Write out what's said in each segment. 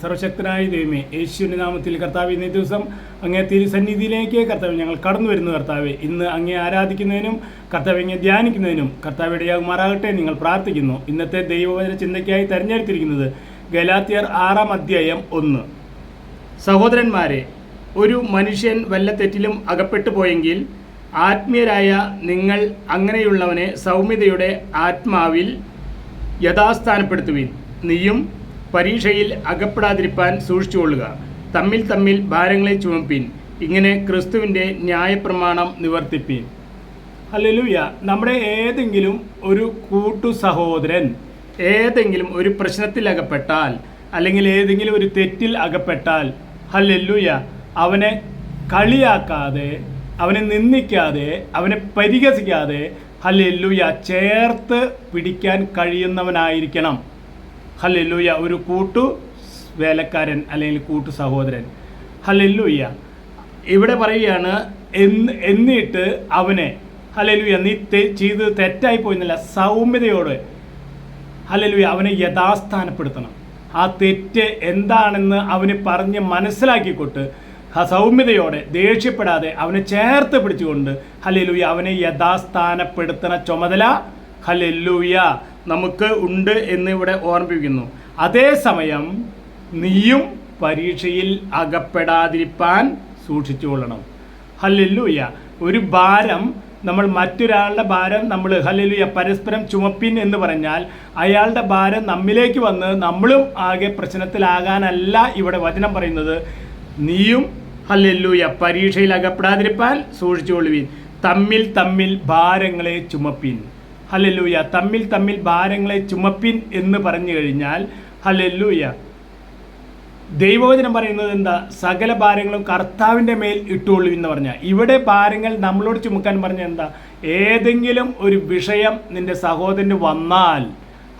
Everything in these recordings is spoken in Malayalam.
സർവശക്തനായ ദൈവമേ യേശുവിന്റെ നാമത്തിൽ കർത്താവ് ഇന്നേ ദിവസം അങ്ങേ തിരുസന്നിധിയിലേക്ക് കർത്താവ് ഞങ്ങൾ കടന്നു വരുന്നു കർത്താവ്. ഇന്ന് അങ്ങേ ആരാധിക്കുന്നതിനും കർത്താവ് അങ്ങേ ധ്യാനിക്കുന്നതിനും കർത്താവ് ഇടയാകുമാറാകട്ടെ നിങ്ങൾ പ്രാർത്ഥിക്കുന്നു. ഇന്നത്തെ ദൈവവചന ചിന്തയ്ക്കായി തെരഞ്ഞെടുത്തിരിക്കുന്നത് ഗലാത്തിയർ ആറാം അധ്യായം ഒന്ന്. സഹോദരന്മാരെ ഒരു മനുഷ്യൻ വല്ല തെറ്റിലും അകപ്പെട്ടു പോയെങ്കിൽ ആത്മീയരായ നിങ്ങൾ അങ്ങനെയുള്ളവനെ സൗമ്യതയുടെ ആത്മാവിൽ യഥാസ്ഥാനപ്പെടുത്തുവിൻ. നീയും പരീക്ഷയിൽ അകപ്പെടാതിരിപ്പാൻ സൂക്ഷിച്ചുകൊള്ളുക തമ്മിൽ തമ്മിൽ ഭാരങ്ങളെ ചുമപ്പിൻ. ഇങ്ങനെ ക്രിസ്തുവിന്റെ ന്യായപ്രമാണം നിവർത്തിപ്പിൻ. ഹല്ലേലൂയ. നമ്മുടെ ഏതെങ്കിലും ഒരു കൂട്ടു സഹോദരൻ ഏതെങ്കിലും ഒരു പ്രശ്നത്തിൽ അകപ്പെട്ടാൽ അല്ലെങ്കിൽ ഏതെങ്കിലും ഒരു തെറ്റിൽ അകപ്പെട്ടാൽ ഹല്ലേലൂയ അവനെ കളിയാക്കാതെ അവനെ നിന്ദിക്കാതെ അവനെ പരിഹസിക്കാതെ ഹല്ലേലൂയ ചേർത്ത് പിടിക്കാൻ കഴിയുന്നവനായിരിക്കണം. ഹല്ലേലൂയ. ഒരു കൂട്ടു വേലക്കാരൻ അല്ലെങ്കിൽ കൂട്ടു സഹോദരൻ. ഹല്ലേലൂയ. ഇവിടെ പറയുകയാണ് എന്ന് എന്നിട്ട് അവനെ ഹല്ലേലൂയ നീ തെ- ചെയ്തത് തെറ്റായി പോയെന്നല്ല സൗമ്യതയോടെ ഹല്ലേലൂയ അവനെ യഥാസ്ഥാനപ്പെടുത്തണം. ആ തെറ്റ് എന്താണെന്ന് അവന് പറഞ്ഞ് മനസ്സിലാക്കിക്കൊണ്ട് ആ സൗമ്യതയോടെ ദേഷ്യപ്പെടാതെ അവനെ ചേർത്ത് പിടിച്ചുകൊണ്ട് ഹല്ലേലൂയ അവനെ യഥാസ്ഥാനപ്പെടുത്തണ ചുമതല ഹല്ലേലൂയ. നമുക്ക് ഉണ്ട് എന്ന് ഇവിടെ ഓർമ്മിപ്പിക്കുന്നു. അതേസമയം നീയും പരീക്ഷയിൽ അകപ്പെടാതിരിപ്പാൻ സൂക്ഷിച്ചുകൊള്ളണം ഹല്ലേലൂയ. ഒരു ഭാരം നമ്മൾ മറ്റൊരാളുടെ ഭാരം നമ്മൾ ഹല്ലേലൂയ പരസ്പരം ചുമപ്പിൻ എന്ന് പറഞ്ഞാൽ അയാളുടെ ഭാരം നമ്മിലേക്ക് വന്ന് നമ്മളും ആകെ പ്രശ്നത്തിലാകാനല്ല ഇവിടെ വചനം പറയുന്നത്. നീയും ഹല്ലേലൂയ പരീക്ഷയിൽ അകപ്പെടാതിരിപ്പാൻ സൂക്ഷിച്ചുകൊള്ളുവിൻ തമ്മിൽ തമ്മിൽ ഭാരങ്ങളെ ചുമപ്പിൻ. ഹല്ലേലൂയ. തമ്മിൽ തമ്മിൽ ഭാരങ്ങളെ ചുമപ്പിൻ എന്ന് പറഞ്ഞു കഴിഞ്ഞാൽ ഹലല്ലൂയ. ദൈവവചനം പറയുന്നത് എന്താ? സകല ഭാരങ്ങളും കർത്താവിന്റെ മേൽ ഇട്ടുകൊള്ളു എന്ന് പറഞ്ഞാൽ ഇവിടെ ഭാരങ്ങൾ നമ്മളോട് ചുമക്കാൻ പറഞ്ഞ എന്താ? ഏതെങ്കിലും ഒരു വിഷയം നിന്റെ സഹോദരന് വന്നാൽ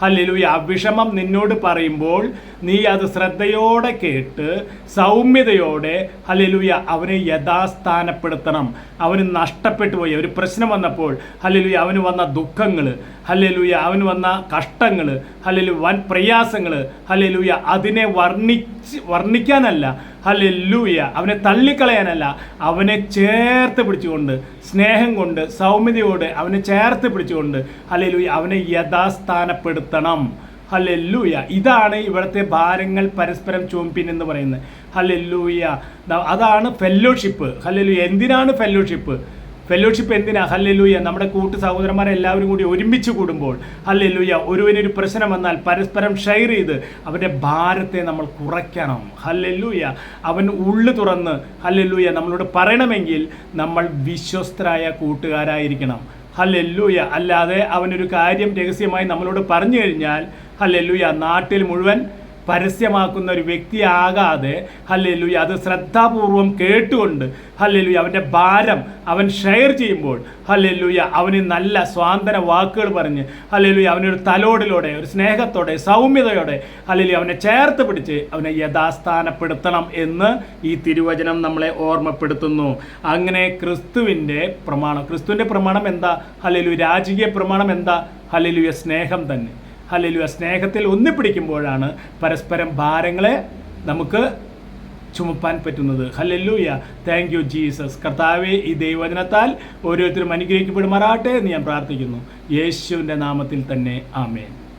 ഹല്ലേലൂയ. ആ വിഷമം നിന്നോട് പറയുമ്പോൾ നീ അത് ശ്രദ്ധയോടെ കേട്ട് സൗമ്യതയോടെ ഹല്ലേലൂയ അവനെ യഥാസ്ഥാനപ്പെടുത്തണം. അവന് നഷ്ടപ്പെട്ടു പോയി. ഒരു പ്രശ്നം വന്നപ്പോൾ ഹല്ലേലൂയ അവന് വന്ന ദുഃഖങ്ങൾ ഹല്ലേലൂയ അവന് വന്ന കഷ്ടങ്ങൾ ഹല്ലേലു വൻ പ്രയാസങ്ങൾ ഹല്ലേലൂയ അതിനെ വർണിച്ച് വർണിക്കാനല്ല ഹല്ലേലൂയ. അവനെ തള്ളിക്കളയാനല്ല അവനെ ചേർത്ത് പിടിച്ചുകൊണ്ട് സ്നേഹം കൊണ്ട് സൗമ്യതയോടെ അവനെ ചേർത്ത് പിടിച്ചുകൊണ്ട് ഹല്ലേലൂയ അവനെ യഥാസ്ഥാനപ്പെടുത്തണം. ഹല്ലേലൂയ. ഇതാണ് ഇവിടുത്തെ ഭാരങ്ങൾ പരസ്പരം ചുമപ്പിൻ എന്ന് പറയുന്നത്. ഹല്ലേലൂയ. അതാണ് ഫെല്ലോഷിപ്പ് ഹല്ലേലൂയ എന്തിനാണ് ഫെല്ലോഷിപ്പ് ഫെല്ലോഷിപ്പ് എന്തിനാ? ഹല്ലേലൂയ. നമ്മുടെ കൂട്ടു സഹോദരന്മാരെ എല്ലാവരും കൂടി ഒരുമിച്ച് കൂടുമ്പോൾ ഹല്ലേലൂയ ഒരുവനൊരു പ്രശ്നം വന്നാൽ പരസ്പരം ഷെയർ ചെയ്ത് അവന്റെ ഭാരത്തെ നമ്മൾ കുറയ്ക്കണം. ഹല്ലേലൂയ. അവൻ ഉള്ളു തുറന്ന് ഹല്ലേലൂയ നമ്മളോട് പറയണമെങ്കിൽ നമ്മൾ വിശ്വസ്തരായ കൂട്ടുകാരായിരിക്കണം. ഹല്ലേലൂയ. അല്ലാതെ അവനൊരു കാര്യം രഹസ്യമായി നമ്മളോട് പറഞ്ഞു കഴിഞ്ഞാൽ ഹല്ലേലൂയ നാട്ടിൽ മുഴുവൻ പരസ്യമാക്കുന്ന ഒരു വ്യക്തിയാകാതെ ഹല്ലേലു അത് ശ്രദ്ധാപൂർവം കേട്ടുകൊണ്ട് ഹല്ലേലൂയ അവന്റെ ഭാരം അവൻ ഷെയർ ചെയ്യുമ്പോൾ ഹല്ലേലൂയ അവന് നല്ല സ്വാന്തന വാക്കുകൾ പറഞ്ഞ് ഹല്ലേലൂയ അവനൊരു തലോടിലൂടെ ഒരു സ്നേഹത്തോടെ സൗമ്യതയോടെ ഹല്ലേലൂയ അവനെ ചേർത്ത് പിടിച്ച് അവനെ യഥാസ്ഥാനപ്പെടുത്തണം എന്ന് ഈ തിരുവചനം നമ്മളെ ഓർമ്മപ്പെടുത്തുന്നു. അങ്ങനെ ക്രിസ്തുവിന്റെ പ്രമാണം ക്രിസ്തുവിന്റെ പ്രമാണം എന്താ? ഹല്ലേലൂയ രാജകീയ പ്രമാണം എന്താ? ഹല്ലേലൂയ സ്നേഹം തന്നെ. ഹല്ലേലൂയ. സ്നേഹത്തിൽ ഒന്നിപ്പിടിക്കുമ്പോഴാണ് പരസ്പരം ഭാരങ്ങളെ നമുക്ക് ചുമപ്പാൻ പറ്റുന്നത്. ഹല്ലേലൂയ. താങ്ക് യു ജീസസ് കർത്താവെ ഈ ദൈവവചനത്താൽ ഓരോരുത്തരും അനുഗ്രഹിക്കപ്പെടുമാറാട്ടെ എന്ന് ഞാൻ പ്രാർത്ഥിക്കുന്നു. യേശുവിന്റെ നാമത്തിൽ തന്നെ. ആമേൻ.